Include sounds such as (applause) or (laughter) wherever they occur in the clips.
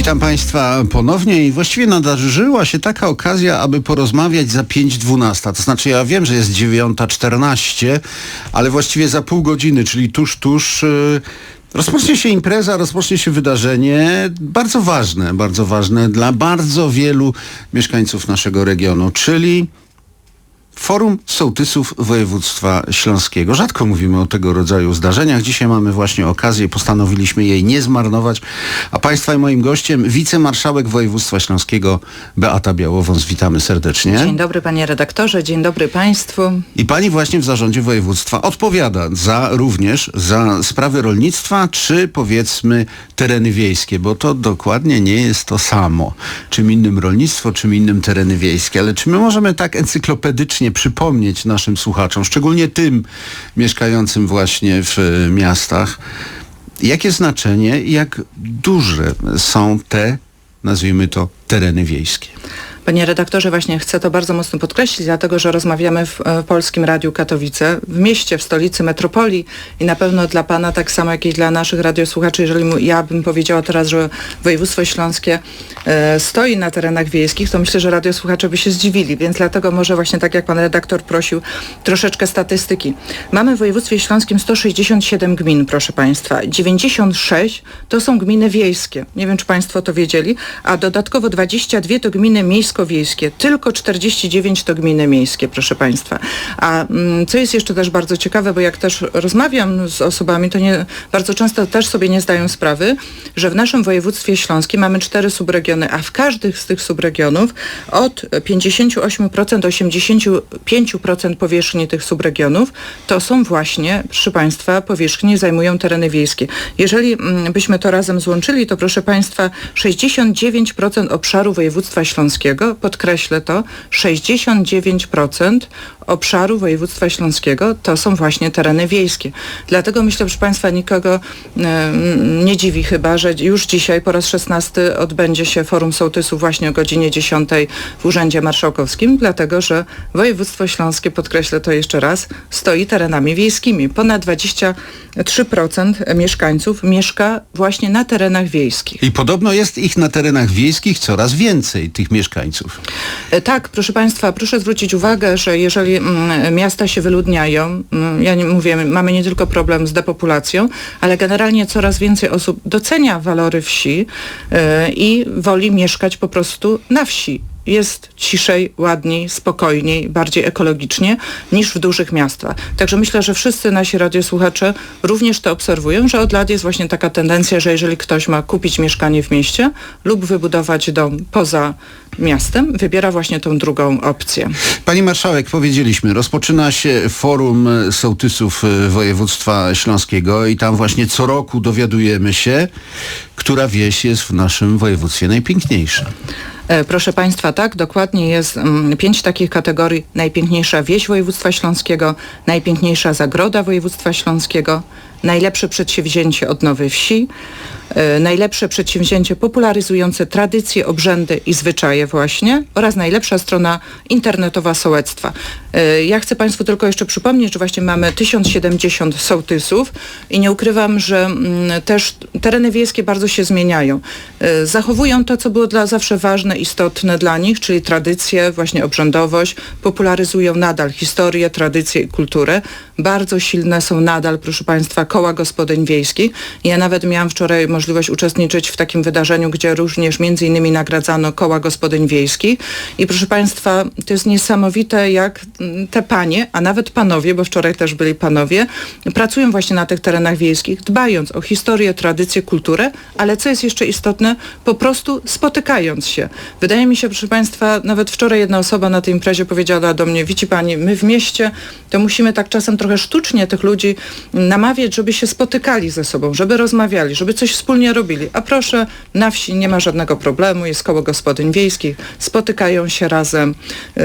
Witam Państwa ponownie i właściwie nadarzyła się taka okazja, aby porozmawiać za 5.12. To znaczy ja wiem, że jest 9.14, ale właściwie za pół godziny, czyli tuż, tuż yy, rozpocznie się impreza, rozpocznie się wydarzenie bardzo ważne, bardzo ważne dla bardzo wielu mieszkańców naszego regionu, czyli Forum Sołtysów Województwa Śląskiego. Rzadko mówimy o tego rodzaju zdarzeniach. Dzisiaj mamy właśnie okazję, postanowiliśmy jej nie zmarnować. A Państwa i moim gościem wicemarszałek Województwa Śląskiego Beata Białowąs. Witamy serdecznie. Dzień dobry panie redaktorze, dzień dobry państwu. I pani właśnie w zarządzie województwa odpowiada za również za sprawy rolnictwa, czy powiedzmy tereny wiejskie, bo to dokładnie nie jest to samo. Czym innym rolnictwo, czym innym tereny wiejskie. Ale czy my możemy tak encyklopedycznie przypomnieć naszym słuchaczom, szczególnie tym mieszkającym właśnie w e, miastach, jakie znaczenie jak duże są te, nazwijmy to, tereny wiejskie. Panie redaktorze, właśnie chcę to bardzo mocno podkreślić, dlatego że rozmawiamy w, w Polskim Radiu Katowice, w mieście, w stolicy metropolii i na pewno dla Pana, tak samo jak i dla naszych radiosłuchaczy, jeżeli mu, ja bym powiedziała teraz, że województwo śląskie e, stoi na terenach wiejskich, to myślę, że radiosłuchacze by się zdziwili, więc dlatego może właśnie tak jak Pan redaktor prosił, troszeczkę statystyki. Mamy w województwie śląskim 167 gmin, proszę Państwa. 96 to są gminy wiejskie. Nie wiem, czy Państwo to wiedzieli, a dodatkowo 22 to gminy miejsko wiejskie, tylko 49 to gminy miejskie, proszę Państwa. A mm, co jest jeszcze też bardzo ciekawe, bo jak też rozmawiam z osobami, to nie, bardzo często też sobie nie zdają sprawy, że w naszym województwie śląskim mamy cztery subregiony, a w każdym z tych subregionów od 58% 85% powierzchni tych subregionów to są właśnie, proszę Państwa, powierzchni zajmują tereny wiejskie. Jeżeli mm, byśmy to razem złączyli, to proszę Państwa 69% obszaru województwa śląskiego podkreślę to, 69% obszaru województwa śląskiego to są właśnie tereny wiejskie. Dlatego myślę, proszę Państwa, nikogo nie dziwi chyba, że już dzisiaj po raz 16 odbędzie się Forum Sołtysów właśnie o godzinie 10 w Urzędzie Marszałkowskim, dlatego że województwo śląskie, podkreślę to jeszcze raz, stoi terenami wiejskimi. Ponad 23% mieszkańców mieszka właśnie na terenach wiejskich. I podobno jest ich na terenach wiejskich coraz więcej, tych mieszkańców. E, tak, proszę Państwa, proszę zwrócić uwagę, że jeżeli mm, miasta się wyludniają, mm, ja nie mówię, mamy nie tylko problem z depopulacją, ale generalnie coraz więcej osób docenia walory wsi e, i woli mieszkać po prostu na wsi jest ciszej, ładniej, spokojniej, bardziej ekologicznie niż w dużych miastach. Także myślę, że wszyscy nasi radiosłuchacze również to obserwują, że od lat jest właśnie taka tendencja, że jeżeli ktoś ma kupić mieszkanie w mieście lub wybudować dom poza miastem, wybiera właśnie tą drugą opcję. Pani marszałek, powiedzieliśmy, rozpoczyna się forum sołtysów województwa śląskiego i tam właśnie co roku dowiadujemy się, która wieś jest w naszym województwie najpiękniejsza. E, proszę Państwa, tak, dokładnie jest mm, pięć takich kategorii. Najpiękniejsza wieś województwa śląskiego, najpiękniejsza zagroda województwa śląskiego, najlepsze przedsięwzięcie odnowy wsi, najlepsze przedsięwzięcie popularyzujące tradycje, obrzędy i zwyczaje właśnie oraz najlepsza strona internetowa sołectwa. E, ja chcę Państwu tylko jeszcze przypomnieć, że właśnie mamy 1070 sołtysów i nie ukrywam, że mm, też tereny wiejskie bardzo się zmieniają. E, zachowują to, co było dla zawsze ważne, istotne dla nich, czyli tradycje, właśnie obrzędowość, popularyzują nadal historię, tradycję i kulturę. Bardzo silne są nadal, proszę Państwa, koła gospodyń wiejskich. Ja nawet miałam wczoraj możliwość uczestniczyć w takim wydarzeniu, gdzie również między innymi nagradzano koła gospodyń wiejskich. I proszę Państwa, to jest niesamowite, jak mm, te panie, a nawet panowie, bo wczoraj też byli panowie, pracują właśnie na tych terenach wiejskich, dbając o historię, tradycję, kulturę, ale co jest jeszcze istotne, po prostu spotykając się. Wydaje mi się, proszę Państwa, nawet wczoraj jedna osoba na tej imprezie powiedziała do mnie, widzicie Pani, my w mieście to musimy tak czasem trochę sztucznie tych ludzi namawiać, żeby się spotykali ze sobą, żeby rozmawiali, żeby coś wspólnie robili. A proszę, na wsi nie ma żadnego problemu, jest koło gospodyń wiejskich, spotykają się razem yy,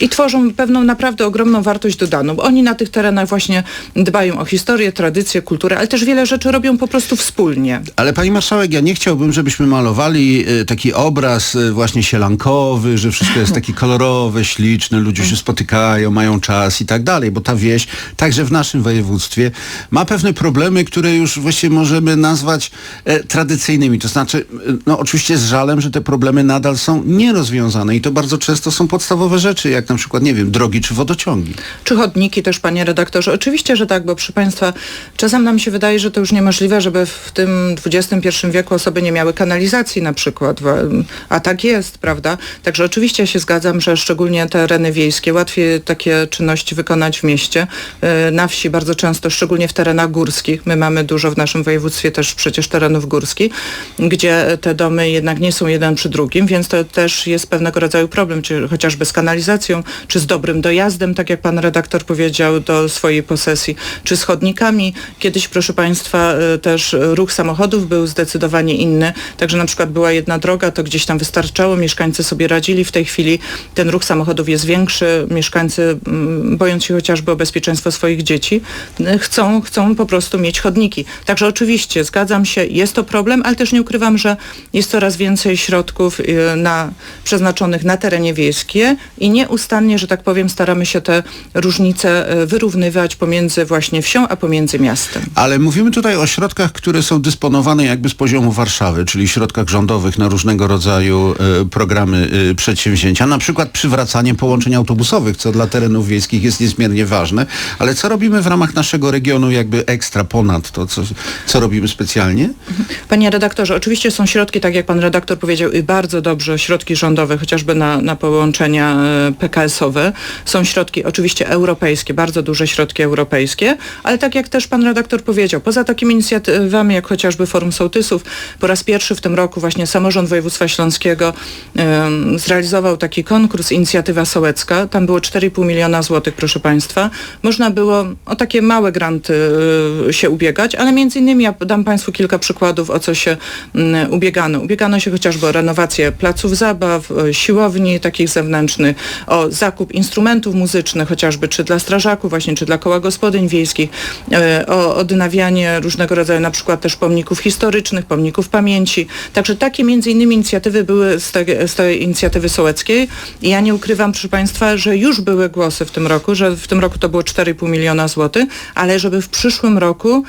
i tworzą pewną naprawdę ogromną wartość dodaną. Oni na tych terenach właśnie dbają o historię, tradycję, kulturę, ale też wiele rzeczy robią po prostu wspólnie. Ale pani marszałek, ja nie chciałbym, żebyśmy malowali y, taki obraz y, właśnie sielankowy, że wszystko jest (laughs) takie kolorowe, śliczne, ludzie się spotykają, mają czas i tak dalej, bo ta wieś także w naszym województwie, ma pewne problemy, które już właściwie możemy nazwać e, tradycyjnymi. To znaczy, e, no oczywiście z żalem, że te problemy nadal są nierozwiązane i to bardzo często są podstawowe rzeczy, jak na przykład, nie wiem, drogi czy wodociągi. Czy chodniki też, panie redaktorze? Oczywiście, że tak, bo proszę państwa, czasem nam się wydaje, że to już niemożliwe, żeby w tym XXI wieku osoby nie miały kanalizacji na przykład, a tak jest, prawda? Także oczywiście się zgadzam, że szczególnie tereny wiejskie, łatwiej takie czynności wykonać w mieście. E, Na wsi bardzo często, szczególnie w terenach górskich, my mamy dużo w naszym województwie też przecież terenów górskich, gdzie te domy jednak nie są jeden przy drugim, więc to też jest pewnego rodzaju problem, czy chociażby z kanalizacją, czy z dobrym dojazdem, tak jak pan redaktor powiedział, do swojej posesji, czy z chodnikami. Kiedyś, proszę państwa, y, też ruch samochodów był zdecydowanie inny, także na przykład była jedna droga, to gdzieś tam wystarczało, mieszkańcy sobie radzili. W tej chwili ten ruch samochodów jest większy, mieszkańcy mm, bojąc się chociażby o bezpieczeństwo swoich dzieci, y, chcą, chcą po prostu mieć chodniki. Także oczywiście zgadzam się, jest to problem, ale też nie ukrywam, że jest coraz więcej środków y, na, przeznaczonych na terenie wiejskie i nieustannie, że tak powiem, staramy się te różnice y, wyrównywać pomiędzy właśnie wsią, a pomiędzy miastem. Ale mówimy tutaj o środkach, które są dysponowane jakby z poziomu Warszawy, czyli środkach rządowych na różnego rodzaju programy przedsięwzięcia, na przykład przywracanie połączeń autobusowych, co dla terenów wiejskich jest niezmiernie ważne. Ale co robimy w ramach naszego regionu jakby ekstra ponad to, co, co robimy specjalnie? Panie redaktorze, oczywiście są środki, tak jak pan redaktor powiedział, i bardzo dobrze środki rządowe, chociażby na, na połączenia e, PKS-owe. Są środki oczywiście europejskie, bardzo duże środki europejskie, ale tak jak też pan redaktor powiedział, poza takimi inicjatywami, jak chociażby Forum Sołtysów, po raz pierwszy w tym roku właśnie samorząd województwa śląskiego em, zrealizował taki konkurs Inicjatywa Sołecka. Tam było 4,5 miliona złotych, proszę państwa. Można było o takie małe granty y, się ubiegać, ale między innymi ja dam państwu kilka przykładów, o co się mm, ubiegano. Ubiegano się chociażby o renowację placów zabaw, siłowni takich zewnętrznych, o zakup instrumentów muzycznych, chociażby czy dla strażaków właśnie, czy dla koła gospodyń wiejskich, y, o odnawianie różnego rodzaju na przykład też pomników historycznych, pomników pamięci. Także takie między innymi inicjatywy były z, z tej inicjatywy sołeckiej i ja nie ukrywam, proszę Państwa, że już były głosy w tym roku, że w tym roku to było 4,5 miliona złotych, ale żeby w przyszłym roku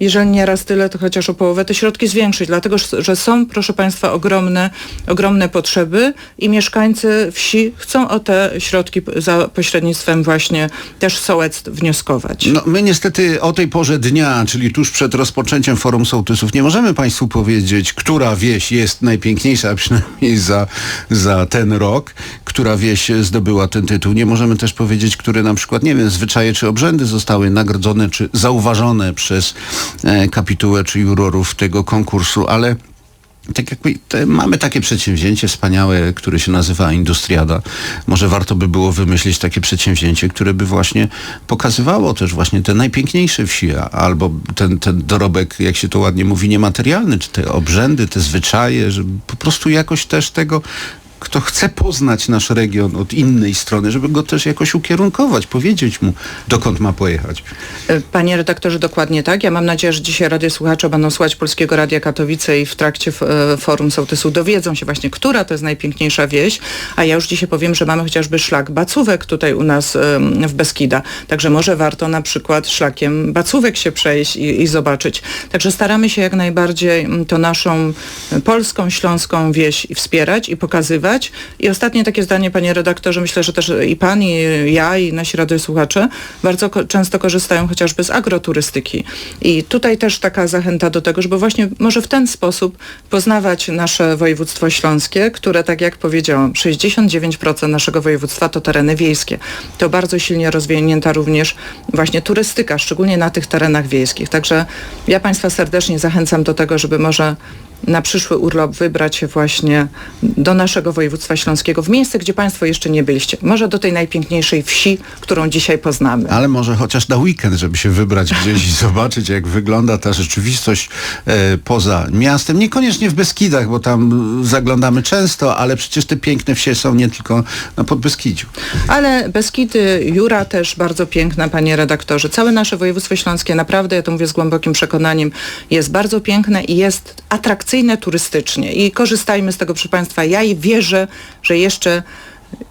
jeżeli nie raz tyle, to chociaż o połowę te środki zwiększyć, dlatego że są, proszę Państwa, ogromne, ogromne potrzeby i mieszkańcy wsi chcą o te środki za pośrednictwem właśnie też sołectw wnioskować. No, my niestety o tej porze dnia, czyli tuż przed rozpoczęciem Forum Sołtysów, nie możemy Państwu powiedzieć, która wieś jest najpiękniejsza, przynajmniej za, za ten rok, która wieś zdobyła ten tytuł. Nie możemy też powiedzieć, które na przykład, nie wiem, zwyczaje czy obrzędy zostały nagrodzone czy zauważone przez e, kapitułę czy jurorów tego konkursu, ale tak jak mamy takie przedsięwzięcie wspaniałe, które się nazywa Industriada. Może warto by było wymyślić takie przedsięwzięcie, które by właśnie pokazywało też właśnie te najpiękniejsze wsi, albo ten, ten dorobek, jak się to ładnie mówi, niematerialny, czy te obrzędy, te zwyczaje, żeby po prostu jakoś też tego kto chce poznać nasz region od innej strony, żeby go też jakoś ukierunkować, powiedzieć mu, dokąd ma pojechać. E, Panie redaktorze, dokładnie tak. Ja mam nadzieję, że dzisiaj radiosłuchacze będą słuchać Polskiego Radia Katowice i w trakcie e, Forum Sołtysu dowiedzą się właśnie, która to jest najpiękniejsza wieś, a ja już dzisiaj powiem, że mamy chociażby szlak Bacówek tutaj u nas w Beskida. Także może warto na przykład szlakiem Bacówek się przejść i, i zobaczyć. Także staramy się jak najbardziej mm, to naszą e, polską, śląską wieś wspierać i pokazywać. I ostatnie takie zdanie, panie redaktorze, myślę, że też i pan, i ja, i nasi radiosłuchacze bardzo ko- często korzystają chociażby z agroturystyki. I tutaj też taka zachęta do tego, żeby właśnie może w ten sposób poznawać nasze województwo śląskie, które, tak jak powiedziałam, 69% naszego województwa to tereny wiejskie. To bardzo silnie rozwinięta również właśnie turystyka, szczególnie na tych terenach wiejskich. Także ja Państwa serdecznie zachęcam do tego, żeby może na przyszły urlop wybrać się właśnie do naszego województwa śląskiego, w miejsce, gdzie Państwo jeszcze nie byliście. Może do tej najpiękniejszej wsi, którą dzisiaj poznamy. Ale może chociaż na weekend, żeby się wybrać gdzieś i (laughs) zobaczyć, jak wygląda ta rzeczywistość e, poza miastem. Niekoniecznie w Beskidach, bo tam zaglądamy często, ale przecież te piękne wsie są nie tylko na Podbeskidziu. Ale Beskidy, Jura też bardzo piękna, panie redaktorze. Całe nasze województwo śląskie, naprawdę, ja to mówię z głębokim przekonaniem, jest bardzo piękne i jest atrakcyjne turystycznie. I korzystajmy z tego, proszę państwa. Ja i wierzę, że jeszcze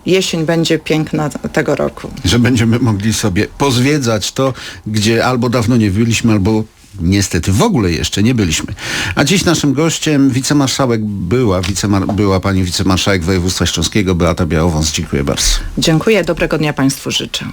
jesień będzie piękna tego roku. że będziemy mogli sobie pozwiedzać to, gdzie albo dawno nie byliśmy, albo niestety w ogóle jeszcze nie byliśmy. A dziś naszym gościem wicemarszałek była, wicemar- była pani wicemarszałek województwa śląskiego Beata Białowąs. Dziękuję bardzo. Dziękuję, dobrego dnia Państwu życzę.